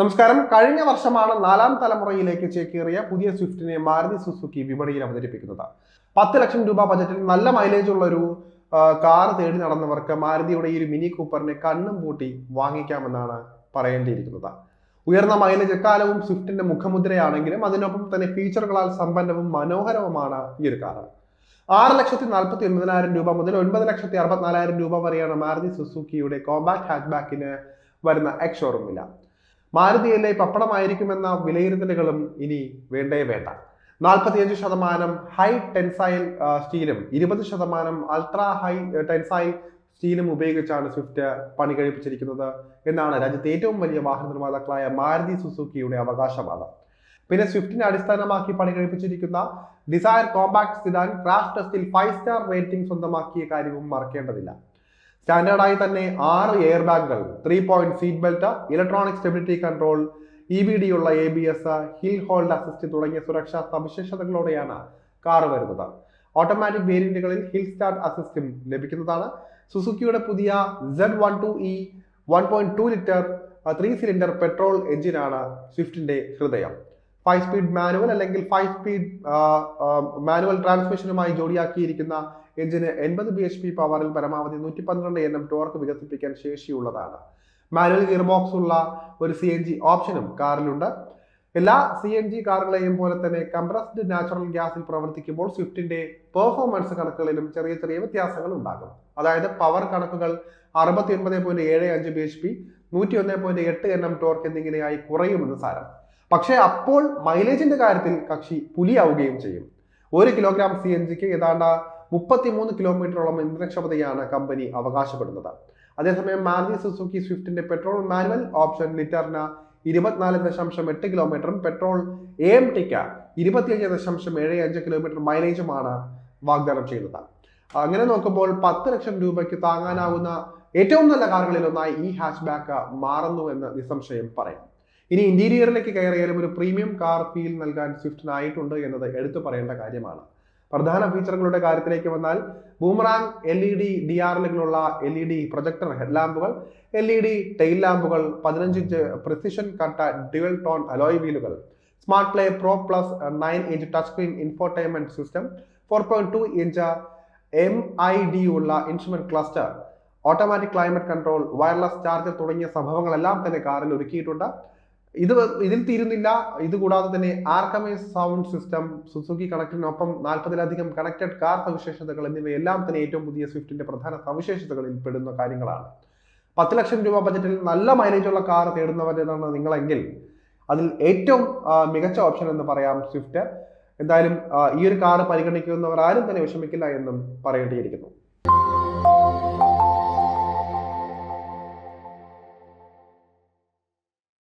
നമസ്കാരം. കഴിഞ്ഞ വർഷമാണ് നാലാം തലമുറയിലേക്ക് ചേക്കേറിയ പുതിയ സ്വിഫ്റ്റിനെ മാരുതി സുസുക്കി വിപണിയിൽ അവതരിപ്പിക്കുന്നത്. പത്ത് ലക്ഷം രൂപ ബജറ്റിൽ നല്ല മൈലേജ് ഉള്ള ഒരു കാർ തേടി നടന്നവർക്ക് മാരുതിയുടെ ഈ ഒരു മിനി കൂപ്പറിനെ കണ്ണും പൂട്ടി വാങ്ങിക്കാമെന്നാണ് പറയേണ്ടിയിരിക്കുന്നത്. ഉയർന്ന മൈലേജ് എക്കാലവും സ്വിഫ്റ്റിന്റെ മുഖമുദ്രയാണെങ്കിലും അതിനൊപ്പം തന്നെ ഫീച്ചറുകളാൽ സമ്പന്നവും മനോഹരവുമാണ് ഈ ഒരു കാർ ആറ് ലക്ഷത്തി നാൽപ്പത്തി ഒൻപതിനായിരം രൂപ മുതൽ ഒൻപത് ലക്ഷത്തി അറുപത്തിനാലായിരം രൂപ വരെയാണ് മാരുതി സുസുക്കിയുടെ കോമ്പാക്ട് ഹാച്ച്ബാക്കിന് വരുന്ന എക്സ് ഷോറൂം മാരുതിയിലെ പപ്പടമായിരിക്കുമെന്ന വിലയിരുത്തലുകളും ഇനി വേണ്ടേ വേണ്ട. നാൽപ്പത്തിയഞ്ച് ശതമാനം ഹൈ ടെൻസൈൽ സ്റ്റീലും ഇരുപത് ശതമാനം അൾട്രാ ഹൈ ടെൻസൈൽ സ്റ്റീലും ഉപയോഗിച്ചാണ് സ്വിഫ്റ്റ് പണി കഴിപ്പിച്ചിരിക്കുന്നത് എന്നാണ് രാജ്യത്തെ ഏറ്റവും വലിയ വാഹന നിർമ്മാതാക്കളായ മാരുതി സുസുക്കിയുടെ അവകാശവാദം. പിന്നെ സ്വിഫ്റ്റിനെ അടിസ്ഥാനമാക്കി പണി കഴിപ്പിച്ചിരിക്കുന്ന ഡിസയർ കോമ്പാക്ട് സിഡാൻ ക്രാഷ് ടെസ്റ്റിൽ ഫൈവ് സ്റ്റാർ റേറ്റിംഗ് സ്വന്തമാക്കിയ കാര്യവും മറക്കേണ്ടതില്ല. സ്റ്റാൻഡേർഡായി തന്നെ ആറ് എയർ ബാഗുകൾ three point seat belt electronic stability control E B D ഉള്ള A B S hill hold assist തുടങ്ങിയ സുരക്ഷാ സവിശേഷതകളോടെയാണ് കാർ വരുന്നത്. ഓട്ടോമാറ്റിക് വേരിയന്റുകളിൽ ഹിൽ സ്റ്റാർട്ട് അസിസ്റ്റും ലഭിക്കുന്നതാണ്. സുസുക്കിയുടെ പുതിയ Z one two E one point two litre three cylinder petrol എഞ്ചിനാണ് സ്വിഫ്റ്റിന്റെ ഹൃദയം. ഫൈവ് സ്പീഡ് മാനുവൽ അല്ലെങ്കിൽ ഫൈവ് സ്പീഡ് മാനുവൽ ട്രാൻസ്മിഷനുമായി ജോഡിയാക്കിയിരിക്കുന്ന എഞ്ചിന് എൺപത് ബി എച്ച് പി പവറിൽ പരമാവധി നൂറ്റി പന്ത്രണ്ട് എൻ എം ടോർക്ക് വികസിപ്പിക്കാൻ ശേഷിയുള്ളതാണ്. മാനുവൽ ഗിയർ ബോക്സ് ഉള്ള ഒരു സി എൻ ജി ഓപ്ഷനും കാറിലുണ്ട്. എല്ലാ സി എൻ ജി കാറുകളെയും പോലെ തന്നെ കംപ്രസ്ഡ് നാച്ചുറൽ ഗ്യാസിൽ പ്രവർത്തിക്കുമ്പോൾ സ്വിഫ്റ്റിന്റെ പെർഫോമൻസ് കണക്കുകളിലും ചെറിയ ചെറിയ വ്യത്യാസങ്ങൾ ഉണ്ടാകും. അതായത് പവർ കണക്കുകൾ അറുപത്തി ഒൻപത് പോയിന്റ് ഏഴ് അഞ്ച് ബി എച്ച് പി നൂറ്റി ഒന്ന് പോയിന്റ് എട്ട് എൻ എം ടോർക്ക് എന്നിങ്ങനെയായി കുറയുമെന്ന് സാരം. പക്ഷേ അപ്പോൾ മൈലേജിന്റെ കാര്യത്തിൽ കക്ഷി പുലിയാവുകയും ചെയ്യും. ഒരു കിലോഗ്രാം സി എൻ ജിക്ക് ഏതാണ്ട് മുപ്പത്തിമൂന്ന് കിലോമീറ്ററോളം ഇന്ധനക്ഷമതയാണ് കമ്പനി അവകാശപ്പെടുന്നത്. അതേസമയം മാരുതി സുസുക്കി സ്വിഫ്റ്റിന്റെ പെട്രോൾ മാനുവൽ ഓപ്ഷൻ ലിറ്ററിന് ഇരുപത്തിനാല് ദശാംശം എട്ട് കിലോമീറ്ററും പെട്രോൾ എ എം ടിക്ക് ഇരുപത്തിയഞ്ച് ദശാംശം ഏഴ് അഞ്ച് കിലോമീറ്റർ മൈലേജുമാണ് വാഗ്ദാനം ചെയ്യുന്നത് അങ്ങനെ നോക്കുമ്പോൾ പത്ത് ലക്ഷം രൂപയ്ക്ക് താങ്ങാനാവുന്ന ഏറ്റവും നല്ല കാറുകളിൽ ഒന്നായി ഈ ഹാച്ച് ബാക്ക് മാറുന്നു എന്ന് നിസ്സംശയം പറയാം. ഇനി ഇന്റീരിയറിലേക്ക് കയറിയാലും ഒരു പ്രീമിയം കാർ ഫീൽ നൽകാൻ സ്വിഫ്റ്റിനായിട്ടുണ്ട് എന്നത് എടുത്തു പറയേണ്ട കാര്യമാണ്. പ്രധാന ഫീച്ചറുകളുടെ കാര്യത്തിലേക്ക് വന്നാൽ boomerang L E D D ആർലുകളുള്ള L E D projector ഹെഡ്ലാമ്പുകൾ എൽ ഇ ഡി ടെയിൽ ലാമ്പുകൾ പതിനഞ്ച് inch precision cut dual tone alloy വീലുകൾ smart play pro plus nine inch touch screen infotainment system four point two inch M I D ഉള്ള instrument cluster automatic climate control wireless charger തുടങ്ങിയ സംഭവങ്ങളെല്ലാം തന്നെ കാറിൽ ഒരുക്കിയിട്ടുണ്ട്. ഇത് ഇതിൽ തീരുന്നില്ല. ഇത് കൂടാതെ തന്നെ ആർക്കമേ സൗണ്ട് സിസ്റ്റം സുസുക്കി കണക്റ്റിനൊപ്പം നാൽപ്പതിലധികം കണക്റ്റഡ് കാർ സവിശേഷതകൾ എന്നിവയെല്ലാം തന്നെ ഏറ്റവും പുതിയ സ്വിഫ്റ്റിന്റെ പ്രധാന സവിശേഷതകളിൽ പെടുന്ന കാര്യങ്ങളാണ്. പത്ത് ലക്ഷം രൂപ ബജറ്റിൽ നല്ല മൈലേജുള്ള കാർ തേടുന്നവരാണ് നിങ്ങളെങ്കിൽ അതിൽ ഏറ്റവും മികച്ച ഓപ്ഷൻ എന്ന് പറയാം സ്വിഫ്റ്റ്. എന്തായാലും ഈ ഒരു കാർ പരിഗണിക്കുന്നവർ ആരും തന്നെ വിഷമിക്കില്ല എന്നും പറയേണ്ടിയിരിക്കുന്നു.